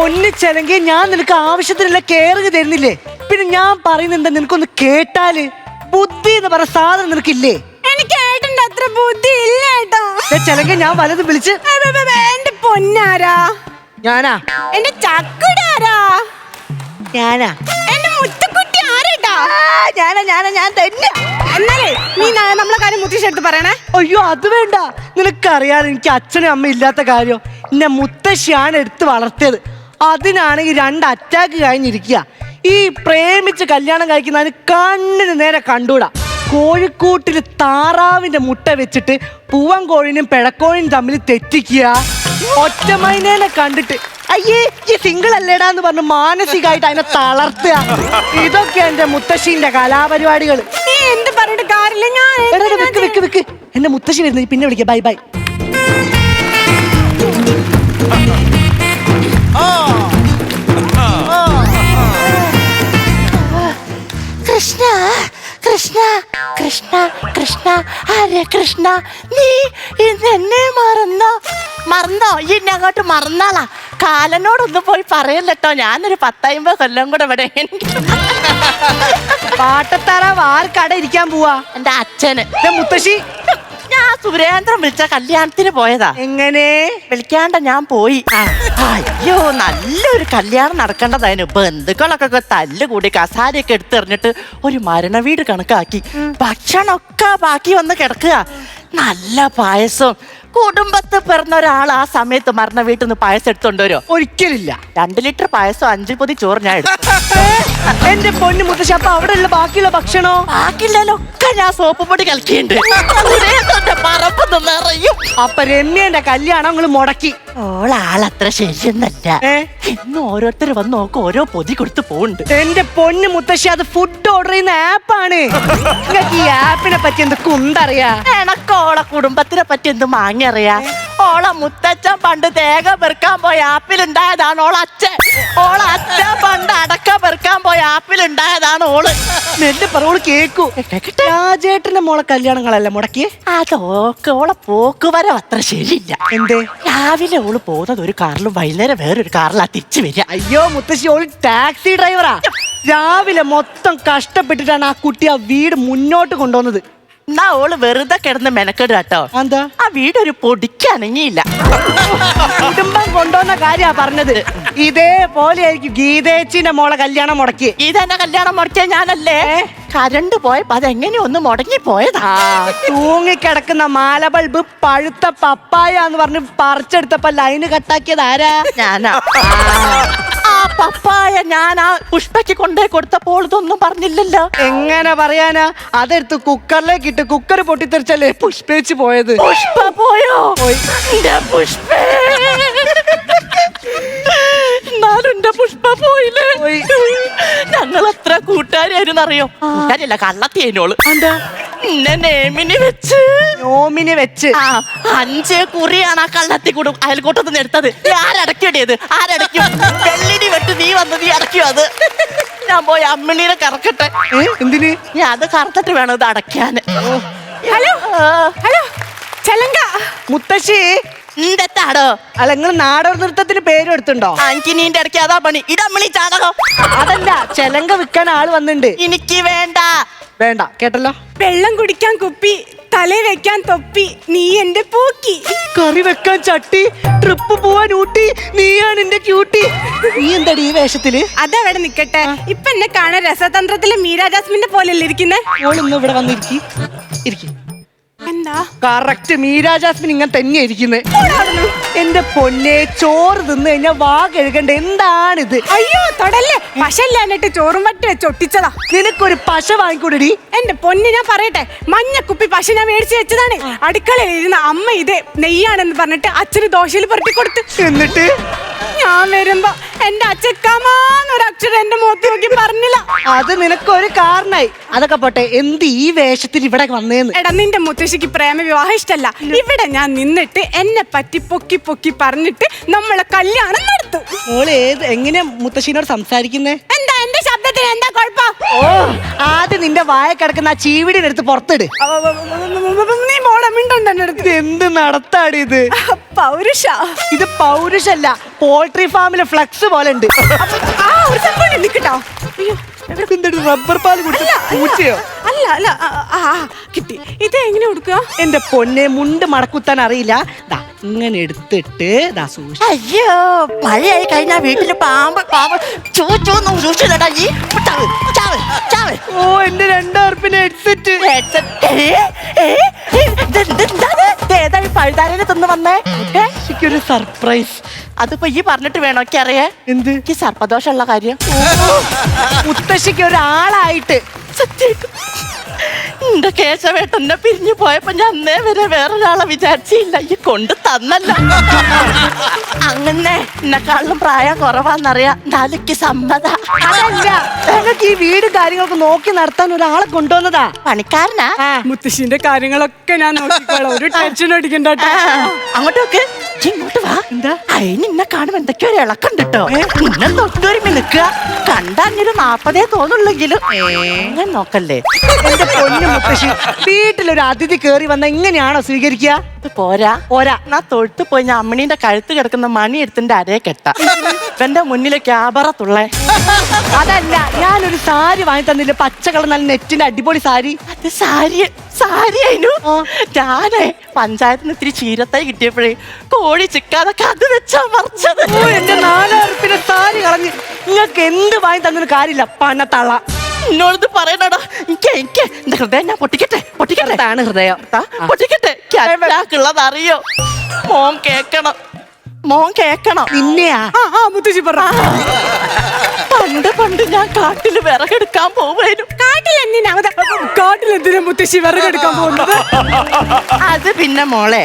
പൊന്നിച്ചെല്ലെങ്കിൽ ഞാൻ നിനക്ക് ആവശ്യത്തിനുള്ള കെയറിങ് തരുന്നില്ലേ? പിന്നെ ഞാൻ പറയുന്നുണ്ട് നിനക്കൊന്ന് കേട്ടാൽ? ബുദ്ധി എന്ന് പറഞ്ഞ സാധനം നിനക്കില്ലേ? എനിക്ക് ഏട്ടന്റെ അത്ര ബുദ്ധി ഇല്ല ഏട്ടാ ചെലങ്ക ഞാൻ വലത് വിളിച്ച്. എന്റെ പൊന്നാരാ? ഞാനാ? എന്റെ ചക്കുടാരാ? ഞാനാ? എന്റെ മുത്തുക്കുട്ടി ആരേട്ടാ? ഞാനാ ഞാനാ ഞാൻ തന്നെ. എന്നാലേ ന- നമ്മളെ കാര്യം മുത്തശ്ശെടുത്ത് പറയണേ. അയ്യോ അത് വേണ്ട. നിനക്കറിയാതെ എനിക്ക് അച്ഛനും അമ്മ ഇല്ലാത്ത കാര്യം. എന്നെ മുത്തശ്ശിയാണ് എടുത്ത് വളർത്തിയത്. അതിനാണെങ്കിൽ രണ്ട് അറ്റാക്ക് കഴിഞ്ഞിരിക്കുക. ഈ പ്രേമിച്ച് കല്യാണം കഴിക്കുന്നതിന് കണ്ണിന് നേരെ കണ്ടൂടാ. കോഴിക്കൂട്ടിൽ താറാവിന്റെ മുട്ട വെച്ചിട്ട് പൂവൻ കോഴിനും പിഴക്കോഴിനും തമ്മിൽ തെറ്റിക്കുക. ഒറ്റമൈനേനെ കണ്ടിട്ട് അയ്യേ ഈ സിംഗിൾ അല്ലേടാ എന്ന് പറഞ്ഞ് മാനസികമായിട്ട് അതിനെ തളർത്തുക. ഇതൊക്കെ എന്റെ മുത്തശ്ശീന്റെ കലാപരിപാടികൾ എന്ത് പറഞ്ഞിട്ട് കാര്യമില്ല ഞാൻ എടാ, എടാ, വെക്ക് വെക്ക് വെക്ക്. എന്റെ മുത്തശ്ശി വരുന്നത്. പിന്നെ വിളിക്കാം. Bye bye. ഹരേ കൃഷ്ണ നീ ഇന്ന് എന്നെ മറന്നോ? മറന്നോ? ഈ എന്നെ അങ്ങോട്ട് മറന്നാളാ. കാലനോടൊന്ന് പോയി പറയല്ലോ ഞാനൊരു പത്തയമ്പത് കൊല്ലം കൂടെ ഇവിടെ പാട്ടത്താറാവ് ആർക്കട ഇരിക്കാൻ പോവാ? എന്റെ അച്ഛന്. മുത്തശ്ശി. ഞാൻ സുരേന്ദ്രൻ വിളിച്ച കല്യാണത്തിന് പോയതാ. എങ്ങനെ? വിളിക്കാണ്ട ഞാൻ പോയി. അയ്യോ നല്ലൊരു കല്യാണം നടക്കേണ്ടതായിരുന്നു. ബന്ധുക്കളൊക്കെ തല്ലുകൂടി കസാരയൊക്കെ എടുത്തെറിഞ്ഞിട്ട് ഒരു മരണ വീട് കണക്കാക്കി ഭക്ഷണമൊക്കെ ബാക്കി വന്ന് കിടക്കുക. നല്ല പായസം. കുടുംബത്ത് പിറന്ന ഒരാൾ ആ സമയത്ത് മരണ വീട്ടിൽ നിന്ന് പായസം എടുത്തോണ്ട് വരുമോ ഒരിക്കലില്ല. രണ്ട് ലിറ്റർ പായസം അഞ്ചു പൊതി ചോറ് ഞാൻ എടുത്തു എന്റെ പൊന്നു മുത്തശ്ശി അപ്പൊ അവിടെ ഉള്ള ബാക്കിയുള്ള ഭക്ഷണോ? ബാക്കിയുള്ളതിലൊക്കെ ഞാൻ സോപ്പ് പൊടി സുരേന്ദ്രന്റെ പറമ്പ് നിറയും. അപ്പൊ രമ്യന്റെ കല്യാണം നിങ്ങൾ മുടക്കി. ഓളാളത്ര ശരിയൊന്നല്ല. ഏ? ഇന്ന് ഓരോരുത്തർ വന്ന് നോക്ക് ഓരോ പൊതി കൊടുത്ത് പോകുന്നുണ്ട് എന്റെ പൊന്നു മുത്തശ്ശി അത് ഫുഡ് ഓർഡർ ചെയ്യുന്ന ആപ്പാണ് നിങ്ങൾക്ക് ഈ ആപ്പിനെ പറ്റി എന്ത് കുന്തറിയാ? എനക്ക് ഓളെ കുടുംബത്തിനെ പറ്റി എന്ത് മാങ്ങ അറിയാ ഓളെ മുത്തച്ഛൻ പണ്ട് തേങ്ങ പെറുക്കാൻ പോയ ആപ്പിൽ ഉണ്ടായതാണ് ഓള അച്ഛൻ. ഓള അച്ഛൻ പണ്ട് അടക്ക പെറുക്കാൻ പോയ ആപ്പിൽ ഉണ്ടായതാണ് ഓൾ. നെല്ല് പറവോൾ കേക്കൂ. രാജേട്ടന്റെ മോളെ കല്യാണങ്ങളല്ലേ മുടക്കി അതൊക്കെ ഓളെ പോക്ക് വരം അത്ര ശരിയില്ല. എന്തേ? രാവിലെ ഓൾ പോകുന്നത് ഒരു കാറിലും വൈകുന്നേരം വേറൊരു കാറിലാ തിരിച്ചു വരിക. അയ്യോ മുത്തശ്ശി ഓൾ ടാക്സി ഡ്രൈവറാ. രാവിലെ മൊത്തം കഷ്ടപ്പെട്ടിട്ടാണ് ആ കുട്ടി ആ വീട് മുന്നോട്ട് കൊണ്ടുവന്നത്. എന്നാ ഓൾ വെറുതെ കിടന്ന് മെനക്കെടുക കേട്ടോ എന്താ? ആ വീടൊരു പൊടിക്ക് അനങ്ങിയില്ല. കുടുംബം കൊണ്ടുവന്ന കാര്യാ പറഞ്ഞത്. ഇതേപോലെ ആയിരിക്കും ഗീതേച്ചിന്റെ മോളെ കല്യാണം മുടക്കി. ഇതെന്നെ കല്യാണം മുടക്കിയ ഞാനല്ലേ? കരണ്ട് പോയപ്പോ അതെങ്ങനെയോ ഒന്ന് മുടങ്ങി പോയതാ? തൂങ്ങിക്കിടക്കുന്ന മാല ബൾബ് പഴുത്ത പപ്പായ എന്ന് പറഞ്ഞ് പറിച്ചെടുത്തപ്പോ ലൈന് കട്ടാക്കിയത് ആരാ? ഞാനാ. പപ്പായ ഞാൻ ആ പുഷ്പയ്ക്ക് കൊണ്ടേ കൊടുത്തപ്പോൾ ഇതൊന്നും പറഞ്ഞില്ലല്ലോ. എങ്ങനെ പറയാനാ? അതെടുത്ത് കുക്കറിലേക്ക് ഇട്ട് കുക്കർ പൊട്ടിത്തെറിച്ചല്ലേ പുഷ്പേച്ച് പോയത്? പുഷ്പ പോയോ? എന്റെ പുഷ്പേ. എന്നാലും എന്റെ പുഷ്പ പോയില്ലേ? പോയി. ഞങ്ങൾ എത്ര കൂട്ടുകാരായിരുന്നറിയോ കള്ളത്തി കള്ളത്തിയേനോൾ. എന്താ? എന്നെ നേമിനി വെച്ച്. നോമിനി വെച്ച്. ആ അഞ്ച് കുറിയാണ് ആ കള്ളത്തി കൂടും അയൽക്കൂട്ടത്തിൽ നിന്ന് എടുത്തത്. നീ ആരടക്കിയത് ആരടക്കും വെള്ളിനി വെട്ട് നീ വന്ന് നീ അടക്കിയോ അത്. ഞാൻ പോയി അമ്മിണീനെ കറക്കട്ടെ. ഏ, എന്തിന്? ഞാൻ അത് കറന്നിട്ട് വേണം ഇത് അടയ്ക്കാന് ഹലോ ഹലോ ചെലങ്ക. മുത്തശ്ശി എന്തെത്താടോ? അല്ല നിങ്ങൾ നാടോർ നൃത്തത്തിന് പേരും എടുത്തുണ്ടോ അങ്കിനീന്റെ ഇടയ്ക്ക് അതാ പണി. ഇതമ്മളി ചാണകം അതല്ല ചെലങ്ക വിൽക്കാൻ ആൾ വന്നിട്ടുണ്ട് എനിക്ക് വേണ്ട. വേണ്ട കേട്ടല്ലോ. വെള്ളം കുടിക്കാൻ കുപ്പി തല വെക്കാൻ തൊപ്പി നീ എന്റെ പൂക്കി. കറി വെക്കാൻ ചട്ടി ട്രിപ്പ് പോവാൻ ഊട്ടി നീയാണ് എന്റെ ക്യൂട്ടി നീ എന്താടി ഈ വേഷത്തിൽ? അതവിടെ നിക്കട്ടെ. ഇപ്പൊ എന്നെ കാണാൻ രസതന്ത്രത്തിലെ മീരാ ജാസ്മിന്റെ പോലെയല്ലേ ഇരിക്കുന്നേ? ഓൾ ഇന്ന് ഇവിടെ വന്നിരിക്കും ഇരിക്കി. എന്താ? കറക്റ്റ് മീരാ ജാസ്മിൻ ഇങ്ങനെ തന്നെയാ ഇരിക്കുന്നത് എന്റെ പൊന്നെ ചോറ് തിന്ന് കഴിഞ്ഞാൽ വാ കഴുകണ്ട. എന്താണിത്? അയ്യോ തൊടല്ലേ? പശല്ലാന്നിട്ട് ചോറും പറ്റി വെച്ച് ഒട്ടിച്ചതാ. നിനക്കൊരു പശ വാങ്ങിക്കൂടി എന്റെ പൊന്ന് ഞാൻ പറയട്ടെ? മഞ്ഞക്കുപ്പി പശ ഞാൻ മേടിച്ചു വെച്ചതാണ്. അടുക്കളയിൽ ഇരുന്ന അമ്മ ഇത് നെയ്യാണെന്ന് പറഞ്ഞിട്ട് അച്ഛന് ദോശയിൽ പുരട്ടി കൊടുത്തു. എന്നിട്ട്? ഞാൻ വരുമ്പോ എന്റെ അച്ഛക്കാമാന്നൊരു അക്ഷരം എന്റെ മുഖത്ത് നോക്കി പറഞ്ഞില്ല. അത് നിനക്കൊരു കാരണായി. അതൊക്കെ പോട്ടെ എന്ത് ഈ വേഷത്തിൽ ഇവിടെ വന്നേന്ന്? എടാ നിന്റെ മുത്തശ്ശിക്ക് പ്രേമ വിവാഹം ഇഷ്ടല്ല. ഇവിടെ ഞാൻ നിന്നിട്ട് എന്നെ പറ്റി പൊക്കി പൊക്കി പറഞ്ഞിട്ട് നമ്മളെ കല്യാണം നടത്തും. മോൾ ഏത് എങ്ങനെ മുത്തശ്ശീനോട് സംസാരിക്കുന്നേ? എന്താ എന്റെ ശബ്ദത്തിന് എന്താ കുഴപ്പം? ഓ ആദ്യം നിന്റെ വായ കിടക്കുന്ന ആ ചീവിടിനെടുത്ത് പുറത്തിട്. നീ മോളെ അടുത്ത് ഇത് എന്ത് നടത്താടി ഇത് പൗരുഷ. ഇത് പൗരുഷല്ല പോൾട്രി ഫാമിലെ ഫ്ലക്സ് പോലെ ഉണ്ട് ആ ഒരു സെക്കൻഡ് നിക്കട്ടോ അയ്യോ റബ്ബർ പാൽ കുടിച്ച അല്ല അല്ല ആ, കിട്ടി. ഇത് എങ്ങനെ കൊടുക്കുക? എന്റെ പൊന്നെ മുണ്ട് മടക്കുത്താൻ അറിയില്ല. ദാ ഇങ്ങനെ എടുത്തിട്ട് ദാ സൂക്ഷിച്ച്. അയ്യോ മഴയായി കഴിഞ്ഞാ വീട്ടിൽ പാമ്പ് പാമ്പ് ചൂ ചൂന്ന് സൂക്ഷിച്ചടാ ഈ ഓ എന്റെ ഹെഡ്സെറ്റ് പഴുതാരനെ തന്നു വന്നേ? എനിക്കൊരു സർപ്രൈസ് അതിപ്പോ ഈ പറഞ്ഞിട്ട് വേണോ ഒക്കെ അറിയേ? എന്ത്? എനിക്ക് സർപ്പദോഷമുള്ള കാര്യം. മുത്തശ്ശിക്ക് ഒരാളായിട്ട്. സത്യായിട്ടും എന്റെ കേശവേട്ടനെ പിരിഞ്ഞു പോയപ്പോ ഞാൻ അന്നേ വരെ വേറൊരാളെ വിചാരിച്ചില്ല. ഈ കൊണ്ട് തന്നല്ല. അങ്ങനെ എന്നെക്കാളും പ്രായം കുറവാന്നറിയാം. നാലിക്ക് സമ്മത. അതല്ല ഞങ്ങൾക്ക് ഈ വീട് കാര്യങ്ങളൊക്കെ നോക്കി നടത്താൻ ഒരാളെ കൊണ്ടുവന്നതാ. പണിക്കാരനാ? മുത്തശ്ശിന്റെ കാര്യങ്ങളൊക്കെ ഞാൻ നോക്കിക്കോളാം. ഒരു ടെൻഷൻ അടിക്കണ്ട ആ, അങ്ങോട്ട് നോക്ക് ഇജ്ജ് ഇങ്ങോട്ട് വാ. എന്താ? അതിന് ഇന്നെ കാണുമ്പോ എന്തൊക്കെയോ ഒരു ഇളക്കം കിട്ടോ ഇന്നെ തൊട്ടൊരുമി നിക്കുക കണ്ടഞ്ഞൊരു നാപ്പതേ തോന്നുള്ളെങ്കിലും. ഞാൻ നോക്കല്ലേ? എന്റെ പൊന്നു മുത്തശ്ശി വീട്ടിലൊരു അതിഥി കേറി വന്ന ഇങ്ങനെയാണോ സ്വീകരിക്കുക ഇത് പോരാ. പോരാ. എന്നാ തൊഴുത്ത് പോയി ഞാൻ അമ്മണീന്റെ കഴുത്ത് കിടക്കുന്ന മണി എടുത്തിന്റെ അരയെ കെട്ട. എന്റെ മുന്നിലെ ക്യാബറത്തുള്ളേ അതല്ല ഞാനൊരു സാരി വാങ്ങി തന്നില്ല? പച്ച കളർ നല്ല നെറ്റിന്റെ അടിപൊളി സാരി? അത് സാരി സാരി അതിനു. ഞാനേ പഞ്ചായത്തിൽ നിന്ന് ഇത്തിരി ചീരത്തായി കിട്ടിയപ്പോഴേ കോഴി ചിക്കാതൊക്കെ അത് വെച്ചാ മറിച്ചത്. ഓ എന്റെ നാലായിരത്തിന്റെ സാരി കളഞ്ഞ്. നിങ്ങൾക്ക് എന്ത് വാങ്ങി തന്നൊരു കാര്യമില്ല. പണത്തള്ള എന്നോട് പറയണടാ. എനിക്ക് എനിക്ക് എന്റെ ഹൃദയം? ഞാൻ പൊട്ടിക്കട്ടെ പൊട്ടിക്കട്ടെ. ആണ് ഹൃദയം? പൊട്ടിക്കട്ടെ. അറിയോ? മോൻ കേക്കണം. മോൻ കേക്കണം? നിന്നെയാ? ആ ആ മുത്തശ്ശി പറ. പണ്ട് പണ്ട് ഞാൻ കാട്ടിൽ വിറകെടുക്കാൻ പോവായിരുന്നു കാട്ടിൽ എന്തിനാ? അത്. കാട്ടിൽ എന്തിനാ മുത്തശ്ശി വിറകെടുക്കാൻ പോകുന്നത്? അത് പിന്നെ മോളെ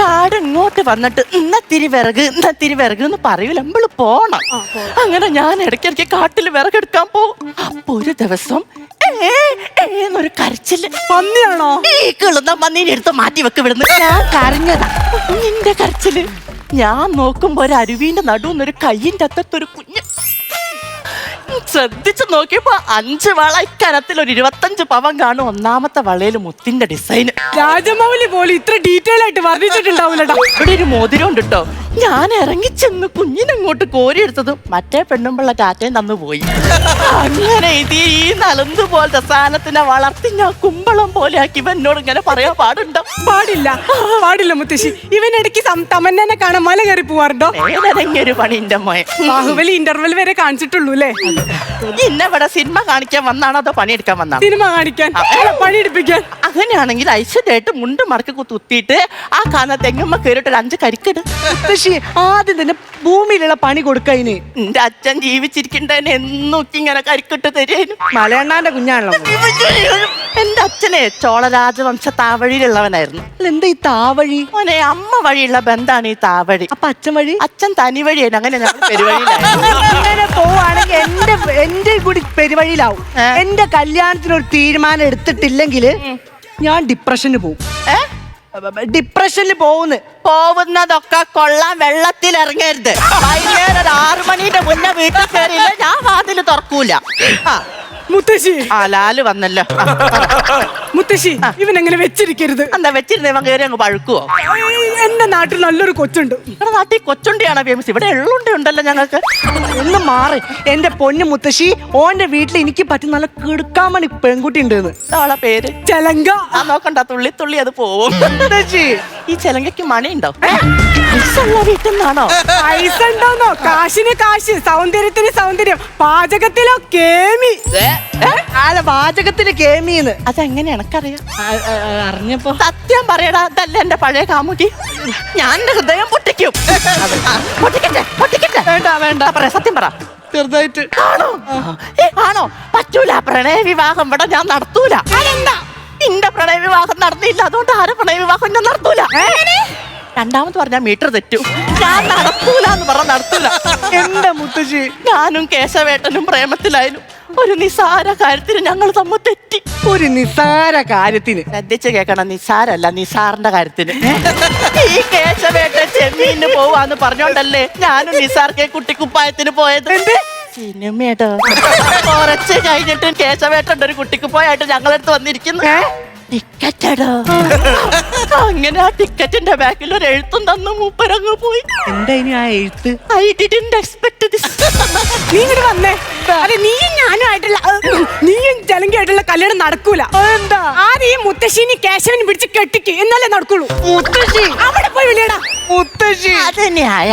കാട് ഇങ്ങോട്ട് വന്നിട്ട് ഇന്നത്തിരി വിറക് ഇന്നത്തിരി വിറക് എന്ന് പറയൂല. നമ്മൾ പോണം. അങ്ങനെ ഞാൻ ഇടയ്ക്കിടയ്ക്ക് കാട്ടിൽ വിറകെടുക്കാൻ പോകും. അപ്പൊ ഒരു ദിവസം എന്നൊരു കരച്ചിൽ. പന്നിയാണോ? ഈ കിളുന്ന പന്നീനെ എടുത്ത് മാറ്റി വെക്ക് വിടുന്നു ഞാൻ കരഞ്ഞതാ. നിന്റെ കരച്ചിൽ. ഞാൻ നോക്കുമ്പോ ഒരു അരുവീന്റെ നടുന്നൊരു കയ്യിന്റെ അറ്റത്തൊരു കുഞ്ഞ് ശ്രദ്ധിച്ചു നോക്കിയപ്പോ അഞ്ച് വളക്കനത്തിൽ ഒരു ഇരുപത്തഞ്ച് പവൻ കാണും ഒന്നാമത്തെ വളയിൽ മുത്തിന്റെ ഡിസൈൻ രാജമൗലി പോലും ഇത്ര ഡീറ്റെയിൽ ആയിട്ട് വർണിച്ചിട്ടുണ്ടാവില്ലടാ. ഇവിടെ ഒരു മോതിരം ഉണ്ട് കേട്ടോ ഞാൻ ഇറങ്ങിച്ചെന്ന് കുഞ്ഞിനങ്ങോട്ട് കോരിയെടുത്തതും മറ്റേ പെണ്ണുമ്പുള്ള ടാറ്റയും തന്നു പോയി. അങ്ങനെ ഇത് ഈ നലന്ത് പോലത്തെ സാധനത്തിനെ വളർത്തി ഞാൻ കുമ്പളം പോലെ ആക്കി ഇവൻ എന്നോട് ഇങ്ങനെ പറയാൻ പാടുണ്ടോ? പാടില്ല. പാടില്ല മുത്തശ്ശി. ഇവൻ ഇടയ്ക്ക് തമന്നനെ കാണാൻ മല കയറി പോവാറുണ്ടോ? ഒരു പണി എന്റെ മോയെ ബാഹുബലി ഇന്റർവെൽ വരെ കാണിച്ചിട്ടുള്ളൂ അല്ലേ ഇന്നെ ഇവിടെ സിനിമ കാണിക്കാൻ വന്നാണോ അതോ പണിയെടുക്കാൻ വന്നാണോ? സിനിമ കാണിക്കാൻ. പണിയെടുപ്പിക്കാൻ. അങ്ങനെയാണെങ്കിൽ ഐശ്വര്യമായിട്ട് മുണ്ട് മടക്കി കുത്തിയിട്ട് ആ കാണുന്ന തെങ്ങമ്മ കയറിയിട്ട് ഒരു അഞ്ച് കരിക്കിട്. മുത്തശ്ശി ആദ്യം തന്നെ ഭൂമിയിലുള്ള പണി കൊടുക്കതിന് എന്റെ അച്ഛൻ ജീവിച്ചിരിക്കണ്ടതിന് എന്നൊക്കെ ഇങ്ങനെ കരിക്കിട്ട് തരുന്നു മലയണ്ണാന്റെ കുഞ്ഞാണല്ലോ എന്റെ അച്ഛനെ ചോള രാജവംശ താവഴിയിലുള്ളവനായിരുന്നു. അല്ല, എന്താ ഈ താവഴി? മോനെ അമ്മ വഴിയുള്ള ബന്ധാണ് ഈ താവഴി. അപ്പൊ അച്ഛൻ വഴി? അച്ഛൻ തനി വഴിയാണ് അങ്ങനെ ഞങ്ങൾ പെരുവഴിയിലായിരുന്നു ഇങ്ങനെ പോവാണെങ്കിൽ എന്റെ എന്റെ കൂടി പെരുവഴിയിലാവും. ഏ? എന്റെ കല്യാണത്തിന് ഒരു തീരുമാനം എടുത്തിട്ടില്ലെങ്കിൽ ഞാൻ ഡിപ്രഷന് പോകും. ഏ? ഡിപ്രഷനിൽ പോകുന്നു. പോകുന്നതൊക്കെ കൊള്ളാൻ വെള്ളത്തിൽ ഇറങ്ങരുത് വൈകുന്നേരം ഒരു ആറു മണിയുടെ മുന്നേ വീട്ടിൽ കയറിയില്ല തുറക്കൂല. ആ, മുത്തശ്ശി. ആ ലാൽ വന്നല്ലോ. ആ, മുത്തശ്ശി ഇവൻ എങ്ങനെ വെച്ചിരിക്കരുത്? എന്താ വെച്ചിരുന്നേ ഇവൻ കയറി അങ്ങ് പഴുക്കുവോ? ഏയ്, എന്റെ നാട്ടിൽ നല്ലൊരു കൊച്ചുണ്ട്. ഇവിടെ നാട്ടിൽ കൊച്ചുണ്ടിയാണോ ഫേമസ്? ഇവിടെ എള്ളുണ്ടി ഉണ്ടല്ലോ ഞങ്ങൾക്ക്. ഒന്ന് മാറി. എന്റെ പൊന്നു മുത്തശ്ശി ഓന്റെ വീട്ടിൽ എനിക്ക് പറ്റി നല്ല കിടുക്കാമണി പെൺകുട്ടി ഉണ്ടെന്ന് അവളെ പേര്? ചെലങ്ക. ആ നോക്കണ്ട തുള്ളി തുള്ളി അത് പോവും. മുത്തശ്ശി ഈ ചെലങ്കയ്ക്ക് മണിയുണ്ടോ പൈസയുള്ള വീട്ടിൽ നിന്നാണോ പൈസ ഉണ്ടോന്നോ? കാശിന് കാശ് സൗന്ദര്യത്തിന് സൗന്ദര്യം പാചകത്തിലോ കേമി? ആല വാചകത്തിന് കേമീന്ന്? അതെങ്ങനെ എനക്കറിയാം. അറിഞ്ഞപ്പോ. സത്യം പറയടാ അതല്ല എന്റെ പഴയ കാമുകി. ഞാൻ എന്റെ ഹൃദയം പൊട്ടിക്കും. പൊട്ടിക്കട്ടെ പൊട്ടിക്കട്ടെ. വേണ്ട വേണ്ട. പറയാ സത്യം പറ. ചെറുതായിട്ട്. ആണോ? ഏ, ആണോ? പറ്റൂല പ്രണയ വിവാഹം ഇവിടെ ഞാൻ നടത്തൂല. അതെന്താ? നിന്റെ പ്രണയ വിവാഹം നടന്നില്ല അതുകൊണ്ട് ആരെ പ്രണയ വിവാഹം ഞാൻ നടത്തൂല? രണ്ടാമത് പറഞ്ഞാ മീറ്റർ തെറ്റു. ഞാൻ നടത്തൂല എന്ന് പറഞ്ഞ നടത്തൂല. എന്റെ മുത്തശ്ശി. ഞാനും കേശവേട്ടനും പ്രേമത്തിലായാലും ഒരു നിസാര കാര്യത്തിന് ഞങ്ങൾ തമ്മിൽ തെറ്റി. ഒരു നിസാര കാര്യത്തിന്. ശ്രദ്ധിച്ച് കേൾക്കണം നിസാരല്ല നിസാറിന്റെ കാര്യത്തിന്. ഈ കേശവേട്ടൻ ചെമ്മീന് പോവാന്ന് പറഞ്ഞോണ്ടല്ലേ ഞാനും നിസാർക്കെ കുട്ടിക്കുപ്പായത്തിന് പോയത്? സിനിമയുടെ കുറച്ച് കഴിഞ്ഞിട്ട് കേശവേട്ടന്റെ ഒരു കുട്ടിക്ക് ഞങ്ങളെടുത്ത് ഞങ്ങളടുത്ത് വന്നിരിക്കുന്നു ടിക്കറ്റടോ. അങ്ങനെ ആ ടിക്കറ്റിന്റെ ബാക്കിൽ ഒരു എഴുത്തും തന്നു മൂപ്പരങ്ങ് പോയി. എന്താ ഇനി ആ എഴുത്ത്? ഐ ഡിഡന്റ് എക്സ്പെക്ട് ദിസ് നീ ഇങ്ങോട്ട് വന്നേ. അതെ നീയും ഞാനും ആയിട്ടുള്ള നീയും ജലങ്കയായിട്ടുള്ള കല്യാണം നടക്കൂല. എന്താ ആദ്യം ഈ മുത്തശ്ശീനി കേശവനും പിടിച്ച് കെട്ടിക്ക് എന്നാലേ നടക്കുള്ളൂ. മുത്തശ്ശി? അവിടെ പോയി വിളിയടാ. മുത്തശ്ശി? അത് ന്യായ